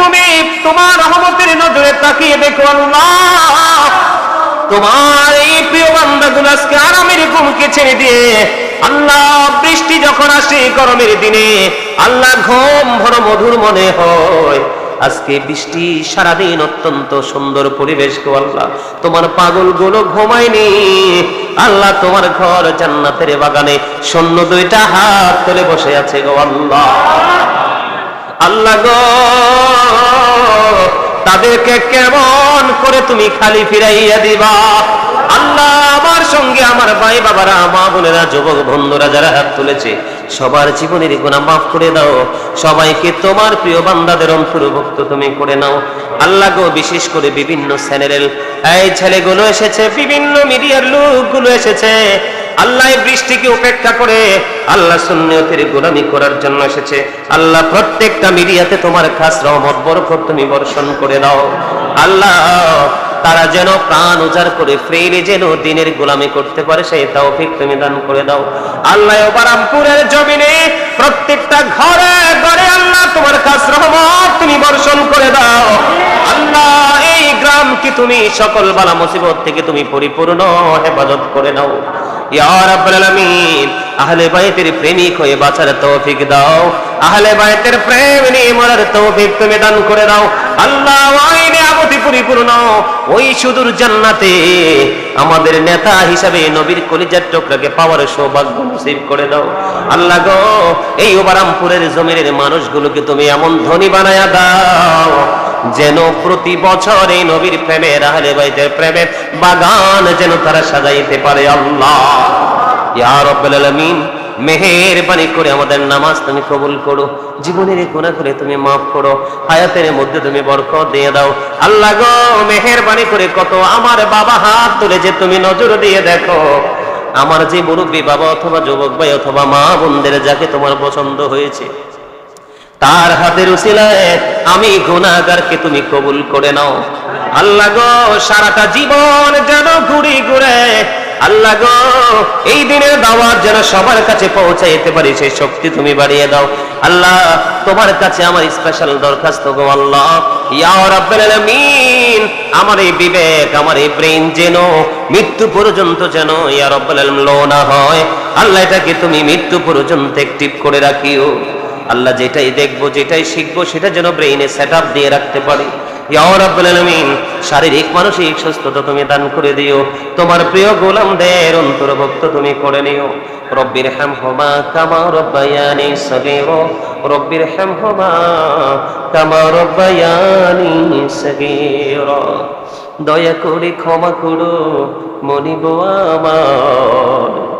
তুমি তোমার রহমতের নজরে তাকিয়ে দেখো আল্লাহ। তোমার এই প্রিয় বান্দাগুলো আজকে আরামের ঘুমকে ছেড়ে দিয়ে আল্লাহ, বৃষ্টি যখন আসে গরমের দিনে, আল্লাহ ঘুম ভর মধুর মনে হয়। আজকে বৃষ্টি সারাদিন অত্যন্ত সুন্দর পরিবেশ গো আল্লাহ। তোমার পাগলগুলো ঘুমায়নি। আল্লাহ তোমার ঘর জান্নাতের বাগানে সৈন্য দুইটা হাত তুলে বসে আছে গো আল্লাহ। আল্লাহ গো, তাদেরকে কেমন করে তুমি খালি ফিরাইয়া দিবা? আল্লাহ আমার সঙ্গে আমার ভাই বাবারা, মা বোনেরা, যুবক বন্ধুরা যারা হাত তুলেছে, সবার জীবনের গুণা মাফ করে দাও। সবাইকে তোমার প্রিয় বান্দাদের অন্তর্ভুক্ত তুমি করে নাও। আল্লাহ গো, বিশেষ করে বিভিন্ন চ্যানেলের, এই ছেলেগুলো এসেছে, বিভিন্ন মিডিয়ার লোকগুলো এসেছে। আল্লাহ বৃষ্টিকে উপেক্ষা করে আল্লাহ সুন্নিয়তের গোলামি করার জন্য এসেছে। আল্লাহ প্রত্যেকটা মিডিয়াতে তোমার খাস রহমত, বরকত তুমি বর্ষণ করে দাও। আল্লাহ, তারা যেন প্রাণ উজাড় করে ফ্রেইলে যেন দিনের গোলামি করতে পারে, সেই তৌফিক তুমি দান করে দাও। আল্লাহ বারামপুরের জমিনে প্রত্যেকটা ঘরে ঘরে আল্লাহ তোমার খাস রহমত তুমি বর্ষণ করে দাও। আল্লাহ, এই গ্রামকে তুমি সকল বালা মুসিবত থেকে তুমি পরিপূর্ণ হেফাজত করে নাও আহলে বাইতের প্রেমিক হয়ে বাঁচার তৌফিক দাও। আহলে বাইতের প্রেম নিয়ে মরার তৌফিক তুমি দান করে দাও। আল্লাহ নিয়ামতি পরিপূর্ণ। ওই সুদূর জান্নাতে আমাদের নেতা হিসাবে নবীর কলিজার টুকরাকে পাওয়ার সৌভাগ্য নসিব করে দাও। আল্লাহ গো, এই ওবারামপুরের জমিনের মানুষগুলোকে তুমি এমন ধনী বানায়া দাও। যেন প্রতি বছর এই নবীর প্রেমের আহলে বাইতের প্রেমের বাগান যেন তারা সাজাইতে পারে আল্লাহ। ইয়া রাব্বুল আলামিন করে আমাদের নামাজ তুমি কবুল করো, জীবনের গুনাহ করে তুমি মাফ করো, হায়াতের মধ্যে তুমি বরকত দিয়ে দাও। আল্লাহ গো, মেহেরবানি করে কত আমার বাবা হাত তুলে যে তুমি নজর দিয়ে দেখো। আমার যে মুরব্বী বাবা অথবা যুবক ভাই অথবা মা বোনদের যাকে তোমার পছন্দ হয়েছে তার হাতের আমি গুনাহগারকে তুমি কবুল করে নাও। আল্লাহ গো, সারাটা জীবন যেন ঘুরি ঘুরে। আল্লাহ গো, এই দিনের দাওয়াত যেন সবার কাছে পৌঁছাইতে পারি, সেই শক্তি তুমি বাড়িয়ে দাও। আল্লাহ, তোমার কাছে আমার স্পেশাল দরখাস্ত গো আল্লাহ। আমার এই বিবেক, আমার এই ব্রেন যেন মৃত্যু পর্যন্ত যেন, ইয়া রাব্বুল আলামিন, লো না হয়। আল্লাহ, এটাকে তুমি মৃত্যু পর্যন্ত অ্যাক্টিভ করে রাখিও। আল্লাহ যেটাই দেখব, যেটাই শিখব, সেটা যেন ব্রেইনে সেট আপ দিয়ে রাখতে পারি। শারীরিক, মানসিক সুস্থতা তুমি দান করে দিও। তোমার প্রিয় গোলামদের অন্তর্ভুক্ত তুমি করে নিও। রব্বির হামহুমা কামা রব্বায়ানি সগীরা। রব্বির হামহুমা কামা রব্বায়ানি সগীরা। দয়া করে ক্ষমা করো, মনিব আমার।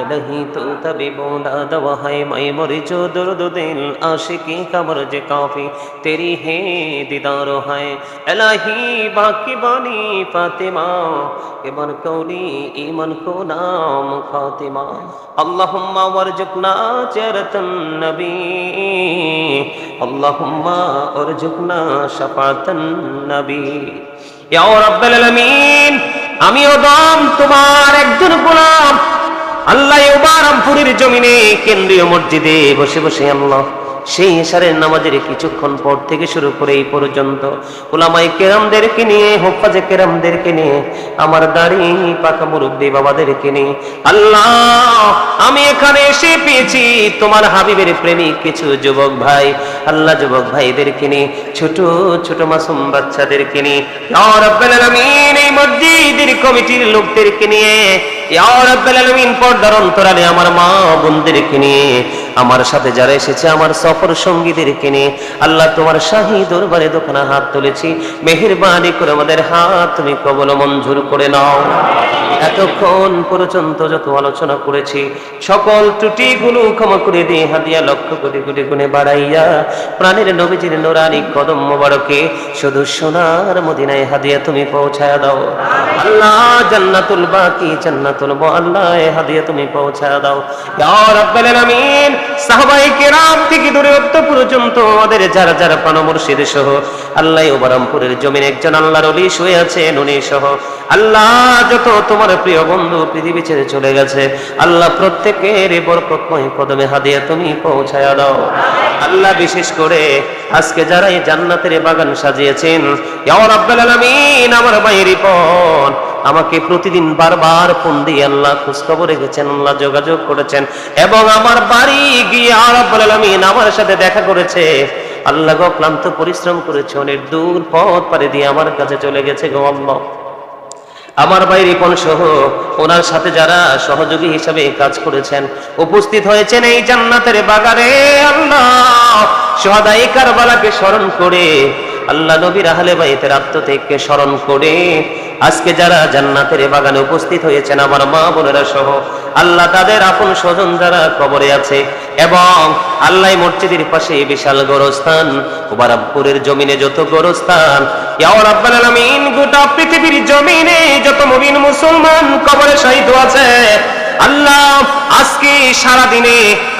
এলহি তুতবি বোনা দওয়াই মাই মরি জো দর্দ দিল আশিকি যে কাফি তেরি হে দিদার হায়। এলহি বাকি বানি ফাতিমা এবার কৌলি ইমন কো নাম ফাতিমা। আল্লাহুম্মা ওয়ারজুকনা চরতন নবী, আল্লাহুম্মা ওয়ারজুকনা শাফাতান নবী। ইয়া রাব্বাল আলামিন আমি ওদাম তোমার একজন গোলাম। আল্লাহ ওবারামপুরের জমিনে কেন্দ্রীয় মসজিদে বসে বসে আল্লাহ সেই ইশারের নামাজের কিছুক্ষণ পর থেকে শুরু করে এই পর্যন্ত ওলামাই কেরামদেরকে নিয়ে, হোফাজে কেরামদেরকে নিয়ে, আমার পাকা মুরব্বী বাবাদেরকে নিয়ে, আল্লাহ, আমি এখানে এসে পেয়েছি তোমার হাবিবের প্রেমিক কিছু যুবক ভাই, আল্লাহ যুবক ভাইদেরকে নিয়ে, ছোট ছোট মাসুম বাচ্চাদেরকে নিয়ে। মসজিদের কমিটির লোকদেরকে নিয়ে আমার মা বোনদেরকে নিয়ে আমার সাথে যারা এসেছে, আমার সফর সঙ্গীদেরকে নিয়ে, আল্লাহ তোমার শাহী দরবারে দোকানে হাত তুলেছি। মেহেরবানি করে আমাদের হাত তুমি কবল মঞ্জুর করে নাও। এতক্ষণ পর্যন্ত যত আলোচনা করেছি, সকল ত্রুটিগুলো ক্ষমা করে দিয়ে হাদিয়া লক্ষ কোটি কোটি গুণে বাড়াইয়া, প্রাণের নবীজির নোরানি কদম মোবারকে শুধু সোনার মদিনায় হাদিয়া তুমি পৌঁছায় দাও। আল্লাহ জান্নাতুল বাকি, জান্নাতুল আল্লাহ হাদিয়া তুমি পৌঁছায় দাও। আলামিন সাহবাই কেরাম থেকে দূরত্ব পর্যন্ত ওদের যারা যারা প্রাণমর্শিদ সহ, আল্লাহ ওবারামপুরের জমিন একজন আল্লাহর অলি শুয়ে আছেন, উনি সহ, আল্লাহ যত তোমার প্রিয় বন্ধু পৃথিবী ছেড়ে চলে গেছে, আল্লাহ প্রত্যেকের বরকতময় কদমে হাদিয়া তুমি পৌঁছায়া দাও। আল্লাহ বিশেষ করে আজকে যারা এই জান্নাতের বাগান সাজিয়েছেন আমার বাইরে পন আমাকে প্রতিদিন বারবার ফোন দিয়ে আল্লাহ খোঁজখবর রেখেছেন, আল্লাহ যোগাযোগ করেছেন এবং আমার বাড়ি গিয়ে আরব্বুল আলামিন আমার সাথে দেখা করেছে। আল্লাহ গো ক্লান্ত পরিশ্রম করেছে, অনেক দূর পথ পাড়ি দিয়ে আমার কাছে চলে গেছে গো আল্লাহ। আমার বাইরে কোন সহ ওনার সাথে যারা সহযোগী হিসাবে কাজ করেছেন, উপস্থিত হয়েছেন এই জান্নাতের বাগানে। আল্লাহ, সদাই কারবালাকে স্মরণ করে আল্লাহ নবীর আহলে বাইতের আত্মত্যাগকে স্মরণ করে আজকে যারা জান্নাতের বাগানে উপস্থিত হয়েছেন, আমার মা বোনেরা সহ, আল্লাহ তাদের আপন স্বজন যারা কবরে আছে এবং আল্লাহ মসজিদের পাশে বিশাল গোরস্থান ওবারামপুরের জমিনে যত গোরস্থান গোটা পৃথিবীর জমিনে যত মুমিন মুসলমান কবরে শহীদ আছে আল্লাহ, আজকে সারা দিনে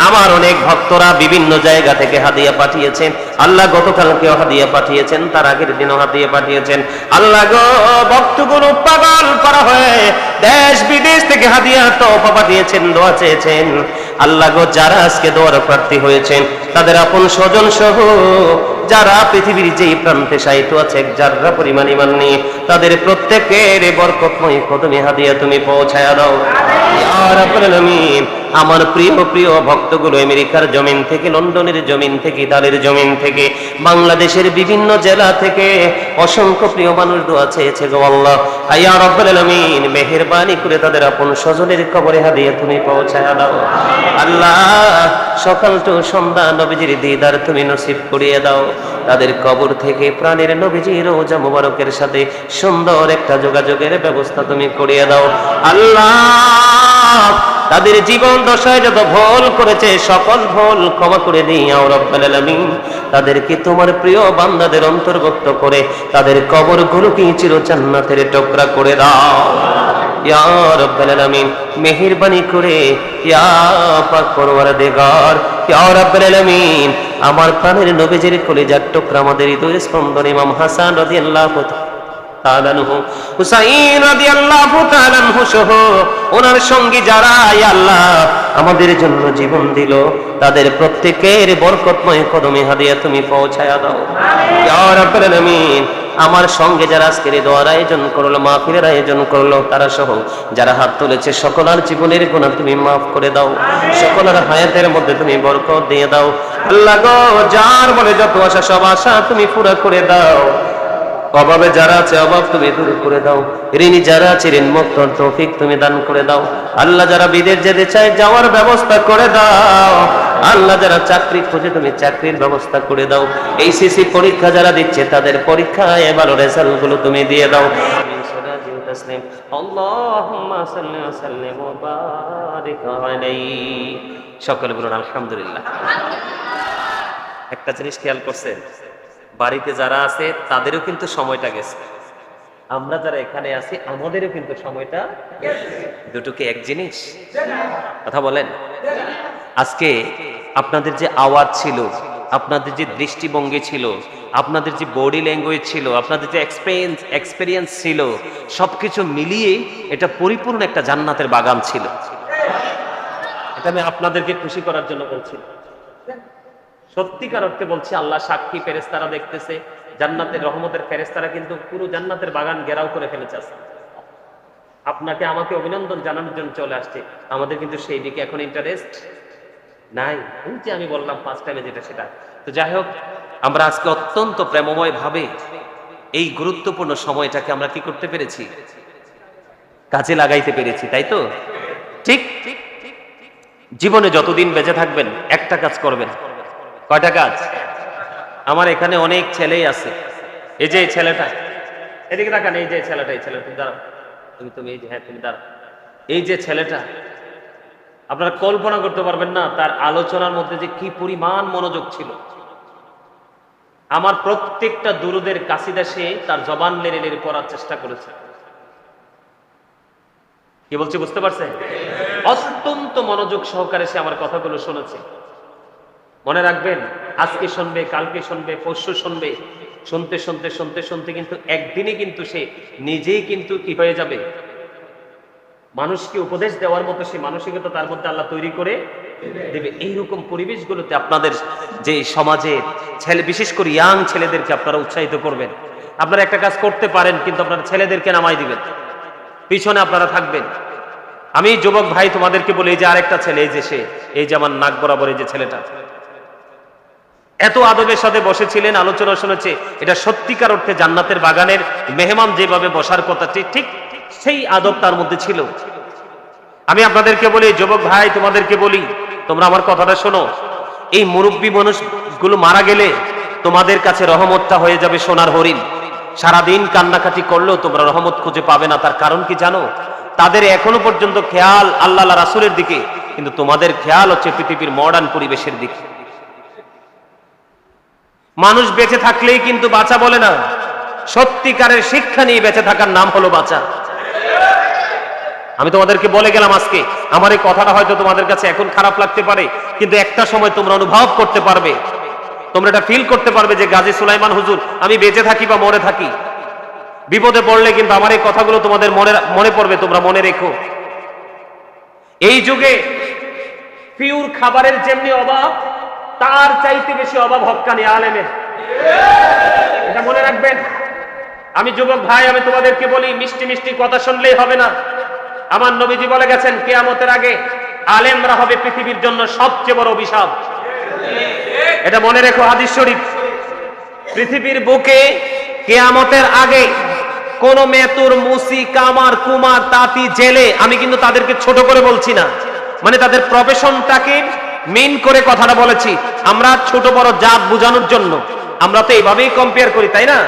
আমার অনেক ভক্তরা বিভিন্ন জায়গা থেকে হাদিয়া পাঠিয়েছেন। আল্লাহ গতকালকেও হাদিয়া পাঠিয়েছেন, তার আগের দিনও হাদিয়া পাঠিয়েছেন। আল্লাহ গো, ভক্তগুলো পাগল করা হয়ে দেশ বিদেশ থেকে হাদিয়া তোফা পাঠিয়েছেন, দোয়া চেয়েছেন। আল্লাহ গো, যারা আজকে দোয়ার প্রার্থী হয়েছেন, তাদের আপন স্বজন সহ যারা পৃথিবীর যেই প্রান্তে সাহিত্য আছে যারা পরিমাণ ইমান নিয়ে, তাদের প্রত্যেকের বরকতময় কদমে হাদিয়া তুমি পৌঁছায়া দাও। আমার প্রিয় প্রিয় ভক্তগুলো, আমেরিকার জমিন থেকে, লন্ডনের জমিন থেকে, ইতালির জমিন থেকে, বাংলাদেশের বিভিন্ন জেলা থেকে অসংখ্য প্রিয় মানুষ দোয়া চেয়েছে গো আল্লাহ। আয়া রব্বুল আলামিন মেহেরবানি করে তাদের আপন স্বজনের কবরে হাদিয়া তুমি পৌঁছায়া দাও। আল্লাহ সকাল টু সন্ধ্যা, নবীজির দিদার তুমি নসিব করিয়ে দাও। তাদের কবর থেকে প্রাণের নবীজি রোজা মুবারকের সাথে সুন্দর একটা যোগাযোগের ব্যবস্থা তুমি করিয়ে দাও। আল্লাহ, তাদের জীবন দশায় যত ভুল করেছে, সকল ভুল ক্ষমা করে দিও রব্বাল আলামিন। তাদেরকে তোমার প্রিয় বান্দাদের অন্তর্ভুক্ত করে তাদের কবরগুলোকে চির জান্নাতের টুকরা করে দাও। ইয়া করে, ইয়া আমার প্রাণের নবীজির কলিজার টুকরা আমাদের হৃদয় স্পন্দন ইমাম হাসান রাদিয়াল্লাহু তাআলা ওনার সঙ্গী যারা আল্লাহ আমাদের জন্য জীবন দিল তাদের প্রত্যেকের বরকতময় কদমে হাদিয়া তুমি পৌঁছায়া দাও। আমার সঙ্গে যারা আজকের দোয়ার আয়োজন করল মাহফিলের আয়োজন করল তারা সহ যারা হাত তুলেছে সকলার জীবনের গুণা তুমি মাফ করে দাও। সকলের হায়াতের মধ্যে তুমি বরকত দিয়ে দাও। আল্লাহ গো যার বলে যত আশা সব আশা তুমি পুরা করে দাও। অভাবে যারা আছে, অভাব তুমি দূর করে দাও। ঋণী যারা আছে, ঋণ মুক্ত তৌফিক তুমি দান করে দাও। আল্লাহ যারা বিদেশ যেতে চায়, যাওয়ার ব্যবস্থা করে দাও। আল্লাহ যারা চাকরি খুঁজে, তুমি চাকরির ব্যবস্থা করে দাও। এইচএসসি পরীক্ষা যারা দিচ্ছে, তাদের পরীক্ষা এবার রেজাল্টগুলো তুমি দিয়ে দাও। সকলে বলুন, আলহামদুলিল্লাহ। একটা জিনিস খেয়াল করছেন? বাড়িতে যারা আছে, তাদেরও কিন্তু সময়টা গেছে। আমরা যারা এখানে আছি, আমাদেরও কিন্তু সময়টা দুটো কি এক জিনিস। কথা বলেন। আজকে আপনাদের যে আওয়াজ ছিল, আপনাদের যে দৃষ্টিভঙ্গি ছিল, আপনাদের যে বডি ল্যাঙ্গুয়েজ ছিল, আপনাদের যে এক্সপিরিয়েন্স এক্সপিরিয়েন্স ছিল, সবকিছু মিলিয়ে এটা পরিপূর্ণ একটা জান্নাতের বাগান ছিল। এটা আমি আপনাদেরকে খুশি করার জন্য বলছি। সত্যিকার অর্থে বলছি, আল্লাহ সাক্ষী ফেরেস্তারা দেখতেছে। জান্নাতের রহমতের ফেরেস্তারা কিন্তু পুরো জান্নাতের বাগান ঘেরাও করে ফেলেছে। আপনাকে আমাকে অভিনন্দন জানানোর জন্য চলে আসছে। আমাদের কিন্তু সেই দিকে এখন ইন্টারেস্ট নাই। যে আমি বললাম ফার্স্ট টাইমে যেটা সেটা। তো যাই হোক, আমরা আজকে অত্যন্ত প্রেমময় ভাবে এই গুরুত্বপূর্ণ সময়টাকে আমরা কি করতে পেরেছি? কাজে লাগাইতে পেরেছি, তাই তো? ঠিক? জীবনে যতদিন বেঁচে থাকবেন, একটা কাজ করবেন। কয়টা কাজ আমার এখানে অনেক ছেলেই আছে। এই যে ছেলেটা। এদিকে তাকান, এই যে ছেলেটা, এই ছেলেটা তুমি দাঁড়াও। তুমি তুমি, এই যে হ্যাঁ তুমি দাঁড়াও। এই যে ছেলেটা, আপনারা কল্পনা করতে পারবেন না তার আলোচনার মধ্যে যে কি পরিমাণ মনোযোগ ছিল। আমার প্রত্যেকটা দুরুদের কাশিদা সে তার জবান লেরে লেরে পড়ার চেষ্টা করেছে। কি বলছি, বুঝতে পারছেন? অত্যন্ত মনোযোগ সহকারে সে আমার কথাগুলো শুনেছে। মনে রাখবেন, আজকে শুনবে, কালকে শুনবে, পরশু শুনবে, শুনতে শুনতে শুনতে শুনতে কিন্তু একদিনই কিন্তু সে নিজেই কিন্তু কি হয়ে যাবে? মানুষকে উপদেশ দেওয়ার মতো সে মানসিকতা তার মধ্যে আল্লাহ তৈরি করে দেবে। এইরকম পরিবেশগুলোতে আপনাদের যে সমাজে ছেলে, বিশেষ করে ইয়াং ছেলেদেরকে আপনারা উৎসাহিত করবেন। আপনারা একটা কাজ করতে পারেন, কিন্তু আপনারা ছেলেদেরকে নামাই দিবেন। পিছনে আপনারা থাকবেন। আমি যুবক ভাই তোমাদেরকে বলি, এই যে আরেকটা ছেলে, এই যে সে, এই যে আমার নাক বরাবর এই যে ছেলেটা। এত আদবের সাথে বসেছিলেন, আলোচনা শুনেছে, এটা সত্যিকার অর্থে জান্নাতের বাগানের মেহমান যেভাবে বসার কথা, ঠিক সেই আদব তার মধ্যে ছিল। আমি আপনাদেরকে বলি, যুবক ভাই, তোমাদেরকে বলি, তোমরা আমার কথাটা শোনো। এই মুরব্বী মানুষগুলো মারা গেলে তোমাদের কাছে রহমতটা হয়ে যাবে সোনার হরিণ। সারাদিন কান্নাকাটি করলেও তোমরা রহমত খুঁজে পাবে না। তার কারণ কি জানো? তাদের এখনও পর্যন্ত খেয়াল আল্লাহ রাসুলের দিকে, কিন্তু তোমাদের খেয়াল হচ্ছে পৃথিবীর মডার্ন পরিবেশের দিকে। মানুষ বেঁচে থাকলেই কিন্তু বাঁচা বলে না। সত্যিকারের শিক্ষা নিয়ে বেঁচে থাকার নাম হলো বাঁচা। আমি তোমাদেরকে বলে গেলাম আজকে, আমার এই কথাটা হয়তো তোমাদের কাছে এখন খারাপ লাগতে পারে, কিন্তু একটা সময় তোমরা অনুভব করতে পারবে। তোমরা এটা ফিল করতে পারবে যে গাজী সুলাইমান হুজুর, আমি বেঁচে থাকি বা মরে থাকি। বিপদে পড়লে কিন্তু আমার এই কথাগুলো তোমাদের মনে মনে পড়বে, তোমরা মনে রেখো। এই যুগে পিউর খাবারের যেমনি অভাব তার চাইতে বেশি অভাব হক্কানি আলেমের। এটা মনে রাখবেন। আমি যুবক ভাই, আমি তোমাদেরকে বলি, মিষ্টি মিষ্টি কথা শুনলেই হবে না। আমার নবীজি বলে গেছেন, কেয়ামতের আগে আলেমরা হবে পৃথিবীর জন্য সবচেয়ে বড় অভিশাপ। এটা মনে রেখো হাদিস শরীফ। পৃথিবীর বুকে কেয়ামতের আগে কোন মেতুর মুসি, কামার, কুমার, তাঁতি, জেলে, আমি কিন্তু তাদেরকে ছোট করে বলছি না। মানে তাদের প্রফেশনটাকে মেন করে কথাটা বলেছি। আমরা ছোট বড় জাত বোঝানোর জন্য। আমরা তো এইভাবেই কম্পেয়ার করি, তাই না?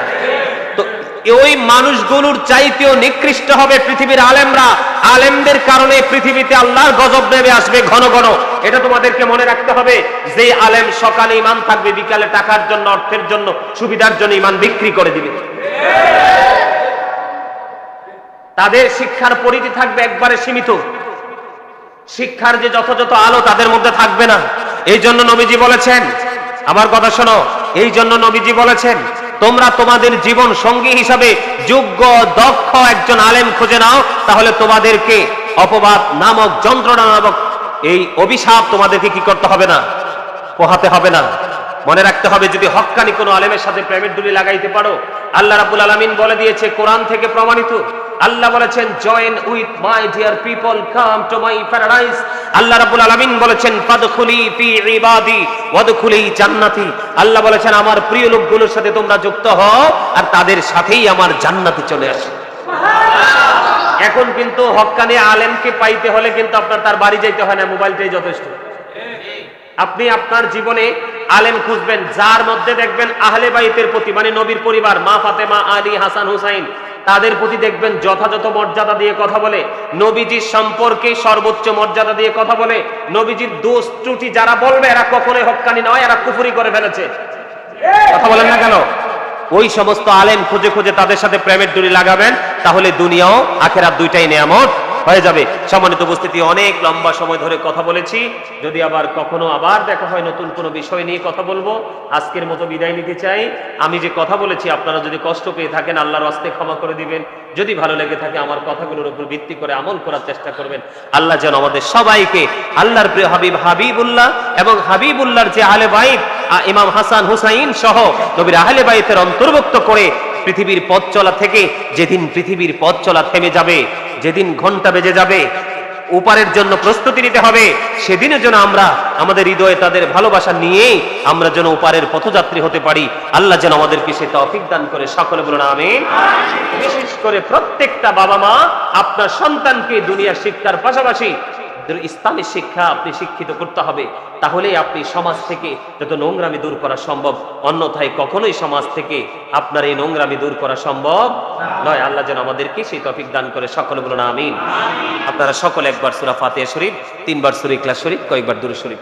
তো ওই মানুষগুলোর চাইতেও নিকৃষ্ট হবে পৃথিবীর আলেমরা। আলেমদের কারণে পৃথিবীতে আল্লাহর গজব নেমে আসবে ঘন ঘন। এটা তোমাদেরকে মনে রাখতে হবে, যে আলেম সকালে ইমান থাকবে, বিকালে টাকার জন্য, অর্থের জন্য, সুবিধার জন্য ইমান বিক্রি করে দিবে। তাদের শিক্ষার পরিধি থাকবে একবারে সীমিত। শিক্ষার যে যথাযথ আলো তাদের মধ্যে থাকবে না। এই জন্য নবীজি বলেছেন, আমার কথা শোনো, এই জন্য নবীজি বলেছেন, তোমরা তোমাদের জীবন সঙ্গী হিসাবে যোগ্য, দক্ষ একজন আলেম খুঁজে নাও, তাহলে তোমাদেরকে অপবাদ নামক যন্ত্রণা নামক এই অভিশাপ তোমাদেরকে কি করতে হবে না, পোহাতে হবে না। মনে রাখতে হবে, যদি হক্কানি কোনো আলেমের সাথে প্রেমের দুলি লাগাইতে পারো, আল্লাহ রাবুল আলমিন বলে দিয়েছে, কোরআন থেকে প্রমাণিত আল্লাহ বলেছেন join with my dear people come to my paradise Allah রাব্বুল আলামিন বলেছেন ফাদখুলি ফি ইবাদি ওয়াদখুলি জান্নাতি আল্লাহ বলেছেন আমার প্রিয় লোকগুলোর সাথে তোমরা যুক্ত হও আর তাদের সাথেই আমার জান্নাতে চলে আসো। এখন কিন্তু হক্কানি আলেমকে পাইতে হলে কিন্তু আপনার তার বাড়ি যাইতে হয় না মোবাইলটাই যথেষ্ট। আপনি আপনার জীবনে আলেম খুঁজবেন, যার মধ্যে দেখবেন আহলে বাইতের প্রতি মানে নবীর পরিবার, মা ফাতেমা, আলী, হাসান, হুসাইন, তাদের প্রতি দেখবেন যথাযথ মর্যাদা দিয়ে কথা বলে, নবীজির সম্পর্কে সর্বোচ্চ মর্যাদা দিয়ে কথা বলে, নবীজির দোষ ত্রুটি যারা বলবে, এরা কখনোই হক্কানি নয়, এরা কুফুরি করে ফেলেছে। কথা বলেন না কেন? ওই সমস্ত আলেম খুঁজে খুঁজে তাদের সাথে প্রেমের দড়ি লাগাবেন, তাহলে দুনিয়াও আখেরাত দুইটাই নেয়ামত। হয়ে যাবে। সম্মানিত উপস্থিতি, অনেক লম্বা সময় ধরে কথা বলেছি। যদি আবার কখনো আবার দেখা হয় নতুন কোনো বিষয় নিয়ে কথা বলব, আজকের মতো বিদায় নিতে চাই। আমি যে কথা বলেছি, আপনারা যদি কষ্ট পেয়ে থাকেন, আল্লাহর হস্তে ক্ষমা করে দিবেন। যদি ভালো লেগে থাকে, আমার কথাগুলোর উপর ভিত্তি করে আমল করার চেষ্টা করবেন। আল্লাহ যেন আমাদের সবাইকে, আল্লাহর প্রিয় হাবিব হাবিবুল্লাহ এবং হাবিবুল্লাহর যে আলে বাইব ইমাম হাসান হুসাইন সহ নবীর আহলে বাইতের অন্তর্ভুক্ত করে পৃথিবীর পথ চলা থেকে, যেদিন পৃথিবীর পথ চলা থেমে যাবে যেদিন ঘণ্টা বেজে যাবে, উপারের জন্য প্রস্তুতি নিতে হবে সেদিনের জন্য আমরা আমাদের হৃদয়ে তাদের ভালোবাসা নিয়ে আমরা যেন উপারের পথযাত্রী হতে পারি। আল্লাহ যেন আমাদেরকে সে তফিক দান করে। সকলে বলুন আমি বিশেষ করে প্রত্যেকটা বাবা মা আপনার সন্তানকে দুনিয়ার শিক্ষার পাশাপাশি ইসলামী শিক্ষা আপনি শিক্ষিত করতে হবে, তাহলেই আপনি সমাজ থেকে যত নোংরামি দূর করা সম্ভব, অন্যথায় কখনোই সমাজ থেকে আপনার এই নোংরামি দূর করা সম্ভব নয়। আল্লাহ যেন আমাদেরকে সেই টপিক দান করে। সকল বলুন আমিন। আপনারা সকল একবার সুরা ফাতেহা শরীফ, তিনবার সুরি ক্লাস শরীফ, কয়েকবার দূরে শরীফ